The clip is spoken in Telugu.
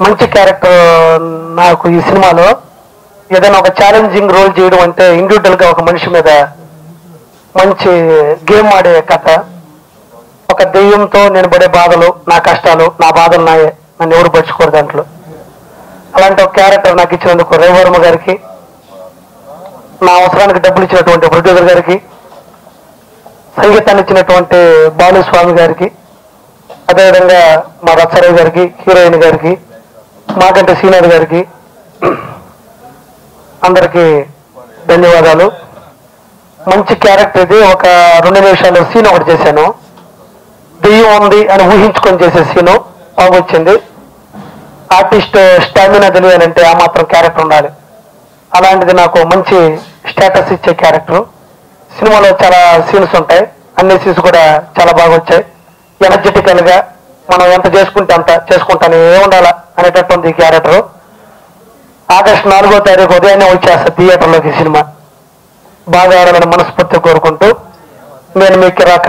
మంచి క్యారెక్టర్ నాకు ఈ సినిమాలో ఏదైనా ఒక ఛాలెంజింగ్ రోల్ చేయడం అంటే ఇండివిజువల్గా ఒక మనిషి మీద మంచి గేమ్ ఆడే కథ. ఒక దెయ్యంతో నేను పడే బాధలు నా కష్టాలు నా బాధలు నాయే. నన్ను ఎవరు పరుచుకోరు దాంట్లో. అలాంటి ఒక క్యారెక్టర్ నాకు ఇచ్చినందుకు రేవర్మ గారికి నా అవసరానికి డబ్బులు ఇచ్చినటువంటి ప్రొడ్యూసర్ గారికి సంగీతాన్ని ఇచ్చినటువంటి బాలుస్వామి గారికి అదేవిధంగా మా రచ్చరవి గారికి హీరోయిన్ గారికి మాకంటే సీనియర్ గారికి అందరికీ ధన్యవాదాలు. మంచి క్యారెక్టర్ ఇది. ఒక రెండు నిమిషాలు సీన్ ఒకటి చేశాను. దెయ్యం ఉంది అని ఊహించుకొని చేసే సీను. బాగొచ్చింది. ఆర్టిస్ట్ స్టామినా తెలియాలంటే ఆ మాత్రం క్యారెక్టర్ ఉండాలి. అలాంటిది నాకు మంచి స్టేటస్ ఇచ్చే క్యారెక్టర్. సినిమాలో చాలా సీన్స్ ఉంటాయి. అన్ని సీన్స్ కూడా చాలా బాగా వచ్చాయి ఎనర్జెటికల్గా మనం ఎంత చేసుకుంటే అంత చేసుకుంటానే ఉండాలా అనేటట్టు ఉంది ఈ క్యారెక్టర్. ఆగస్టు నాలుగో తారీఖు ఉదయాన్నే వచ్చేస్తా థియేటర్లోకి సినిమా. బాగా ఆడాలని మనస్ఫూర్తి కోరుకుంటూ నేను మీకు రాక